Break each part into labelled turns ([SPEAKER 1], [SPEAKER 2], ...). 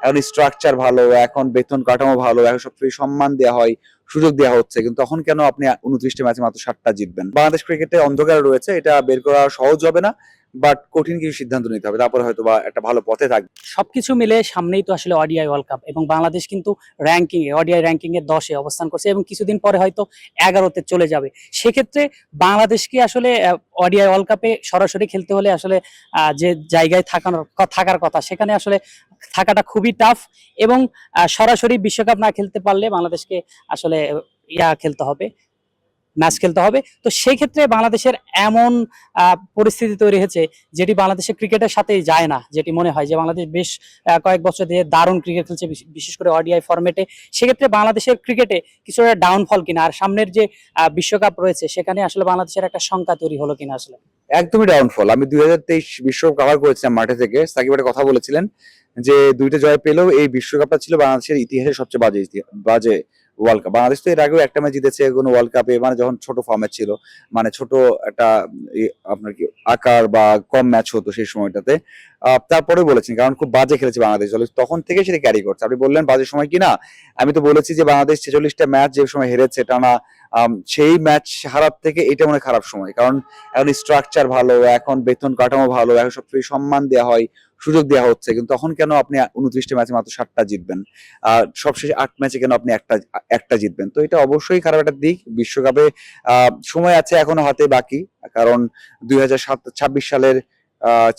[SPEAKER 1] এখন স্ট্রাকচার ভালো এখন বেতন কাঠামো ভালো এখন সবকিছু সম্মান দেওয়া হয়। সুযোগ দেওয়া হচ্ছে। কিন্তু তখন কেন আপনি উনত্রিশটা ম্যাচে মাত্র সাতটা জিতবেন? বাংলাদেশ ক্রিকেটে অন্ধকার রয়েছে, এটা বের করা সহজ হবে না বাট কঠিন কিছু সিদ্ধান্ত নিতে হবে। তারপরে হয়তো বা একটা ভালো পথে থাকবে
[SPEAKER 2] সবকিছু মিলে সামনেই তো আসলে ওডিআই ওয়ার্ল্ড কাপ এবং বাংলাদেশ কিন্তু র্যাঙ্কিং এ ওডিআই র্যাঙ্কিং এ দশে অবস্থান করছে, এবং কিছুদিন পরে হয়তো এগারোতে চলে যাবে। সেক্ষেত্রে বাংলাদেশকে আসলে ওডিআই ওয়ার্ল্ড কাপে সরাসরি খেলতে হলে আসলে যে জায়গায় থাকানোর থাকার কথা, সেখানে আসলে থাকাটা খুবই টাফ এবং সরাসরি বিশ্বকাপ না খেলতে পারলে বাংলাদেশকে আসলে ইয়া খেলতে হবে ম্যাচ খেলতে হবে। তো সেই ক্ষেত্রে বাংলাদেশের এমন পরিস্থিতি তৈরি হয়েছে যেটি বাংলাদেশের ক্রিকেটের সাথে যায় না, যেটি মনে হয় যে বাংলাদেশ বেশ কয়েক বছর ধরে দারুণ ক্রিকেট খেলছে বিশেষ করে ওডিআই ফরম্যাটে সেক্ষেত্রে বাংলাদেশের ক্রিকেটে কিছুটা ডাউনফল কিনা, আর সামনের যে বিশ্বকাপ রয়েছে, সেখানে আসলে বাংলাদেশের একটা শঙ্কা তৈরি হলো কিনা আসলে?
[SPEAKER 1] একদমই ডাউনফল আমি দুই হাজার তেইশ বিশ্বকাপ কভার করেছিলাম মাঠে থেকে, সাকিব একটা কথা বলেছিলেন যে দুইটা জয় পেলেও এই বিশ্বকাপটা ছিল বাংলাদেশের ইতিহাসে সবচেয়ে বাজে বাজে ওয়ার্ল্ড কাপ বাংলাদেশ তো এর আগেও একটা ম্যাচ জিতেছে কোনো ওয়ার্ল্ড কাপে মানে যখন ছোট ফর্ম্যাট ছিল মানে ছোট একটা আপনার কি, আকার বা কম ম্যাচ হতো সেই সময়টাতে। তারপরে বলেছেন, কারণ খুব বাজে খেলেছে বাংলাদেশ দল। তখন থেকে সেটা ক্যারি করছে। আপনি বললেন বাজে সময় কিনা? আমি তো বলেছি যে বাংলাদেশ ছেচল্লিশটা ম্যাচ যে সময় হেরেছে টানা সেই ম্যাচ হারার থেকে এটা মনে খারাপ সময়। কারণ এখন স্ট্রাকচার ভালো, এখন বেতন কাঠামো ভালো, এখন সবকিছু সম্মান দেওয়া হয়। সুযোগ দেওয়া হচ্ছে। কিন্তু তখন কেন আপনি উনত্রিশটা ম্যাচে মাত্র সাতটা জিতবেন? আর সবশেষে আট ম্যাচে কেন আপনি একটা একটা জিতবেন? তো এটা অবশ্যই খারাপ একটা দিক। বিশ্বকাপে সময় আছে এখনও হাতে বাকি। কারণ দুই হাজার ছাব্বিশ সালের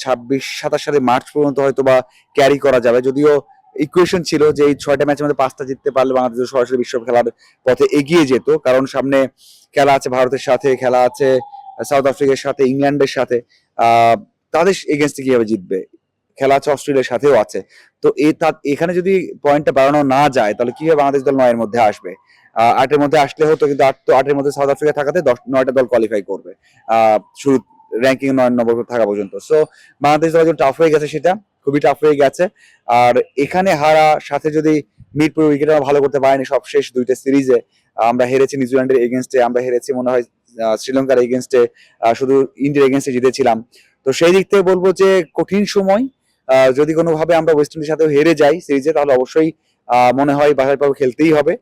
[SPEAKER 1] ছাব্বিশ, সাতাশ সালের মার্চ পর্যন্ত হয়তো বা ক্যারি করা যাবে। যদিও ইকুয়েশন ছিল যে এই ছয়টা ম্যাচের মধ্যে পাঁচটা জিততে পারলে বাংলাদেশ সরাসরি বিশ্বকাপ খেলার পথে এগিয়ে যেত। কারণ সামনে খেলা আছে ভারতের সাথে, খেলা আছে সাউথ আফ্রিকার সাথে, ইংল্যান্ডের সাথে। তাদের এগেনস্টে কীভাবে জিতবে? খেলা আছে অস্ট্রেলিয়ার সাথেও আছে। তো এই এখানে যদি পয়েন্টটা বাড়ানো না যায়, তাহলে কীভাবে বাংলাদেশ দল নয়ের মধ্যে আসবে? আটের মধ্যে আসলে হতো, কিন্তু আট, তো আটের মধ্যে সাউথ আফ্রিকা থাকাতে দশ, নয়টা দল কোয়ালিফাই করবে। শুরু র্যাঙ্কিং নয় নম্বর থাকা পর্যন্ত। সো বাংলাদেশ দল টাফ হয়ে গেছে সেটা, খুবই টাফ হয়ে গেছে। আর এখানে হারা, সাথে যদি মিরপুর উইকেট ভালো করতে পারেনি সব শেষ দুইটা সিরিজে আমরা হেরেছি নিউজিল্যান্ডের এগেনস্টে আমরা হেরেছি মনে হয় শ্রীলঙ্কার এগেনস্টে শুধু ইন্ডিয়ার এগেনস্টে জিতেছিলাম। তো সেই দিক থেকে বলব যে কঠিন সময় যদি কোনোভাবে আমরা ওয়েস্ট ইন্ডিজের সাথেও হেরে যাই সিরিজে তাহলে অবশ্যই মনে হয় বাছাই পর্ব খেলতেই হবে।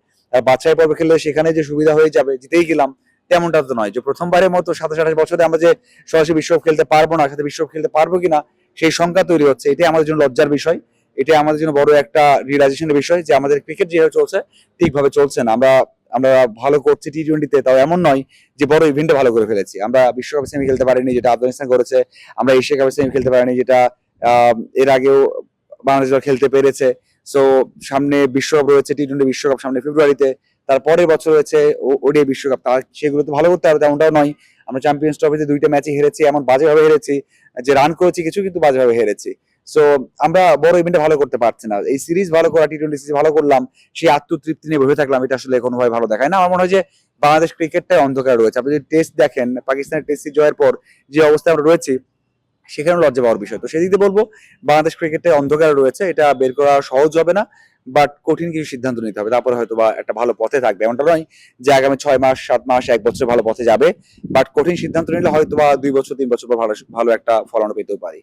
[SPEAKER 1] বাছাই পর্ব খেললে সেখানে যে সুবিধা হয়ে যাবে, জিতেই গেলাম, তেমনটা তো নয়। যে প্রথমবারের মতো সাতাশ আঠাশ বছরে আমরা যে সরাসরি বিশ্বকাপ খেলতে পারব না, সাথে বিশ্বকাপ খেলতে পারব কিনা, সেই সংখ্যা তৈরি হচ্ছে। এটাই আমাদের জন্য লজ্জার বিষয়। এটা আমাদের জন্য বড় একটা রিয়েলাইজেশনের বিষয় যে আমাদের ক্রিকেট যেভাবে চলছে, ঠিকভাবে চলছে না। আমরা আমরা ভালো করছি টি টোয়েন্টিতে তাও এমন নয় যে বড় ইভেন্টে ভালো করে ফেলেছি। আমরা বিশ্বকাপে সেমি খেলতে পারিনি, যেটা আফগানিস্তান করেছে, আমরা এশিয়া কাপে সেমি খেলতে পারিনি, যেটা এর আগেও বাংলাদেশ দল খেলতে পেরেছে। সো সামনে বিশ্বকাপ রয়েছে টি টোয়েন্টি বিশ্বকাপ সামনে ফেব্রুয়ারিতে তারপরের বছর রয়েছে ওডিআই বিশ্বকাপ। তার সেগুলো তো ভালো করতে হবে, তেমনটাও নয়। আমরা চ্যাম্পিয়ন্স ট্রফিতে দুইটা ম্যাচে হেরেছি, এমন বাজেভাবে হেরেছি যে রান করেছি কিছু, কিন্তু বাজেভাবে হেরেছি। সো আমরা বড় ইভেন্টে ভালো করতে পারছি না। এই সিরিজ ভালো করা টি টোয়েন্টি সিরিজ ভালো করলাম, সেই আত্মতৃপ্তি নিয়ে বসে থাকলাম, এটা আসলে কোনোভাবে ভালো দেখায় না। আমার মনে হয় যে বাংলাদেশ ক্রিকেটটাই অন্ধকার রয়েছে। আপনি যদি টেস্ট দেখেন, পাকিস্তানের টেস্ট জয়ের পর যে অবস্থায় আমরা রয়েছি সেখানে লজ্জা পাওয়ার বিষয়। তো সেদিকে বলব, বাংলাদেশ ক্রিকেটে অন্ধকার রয়েছে, এটা বের করা সহজ হবে না বাট কঠিন কিছু সিদ্ধান্ত নিতে হবে। তারপরে হয়তো বা একটা ভালো পথে থাকবে, এমনটা নয় যে আগামী ছয় মাস, সাত মাস, এক বছর ভালো পথে যাবে বাট কঠিন সিদ্ধান্ত নিলে হয়তো বা দুই বছর, তিন বছর পর ভালো ভালো একটা ফলন পেতেও পারি।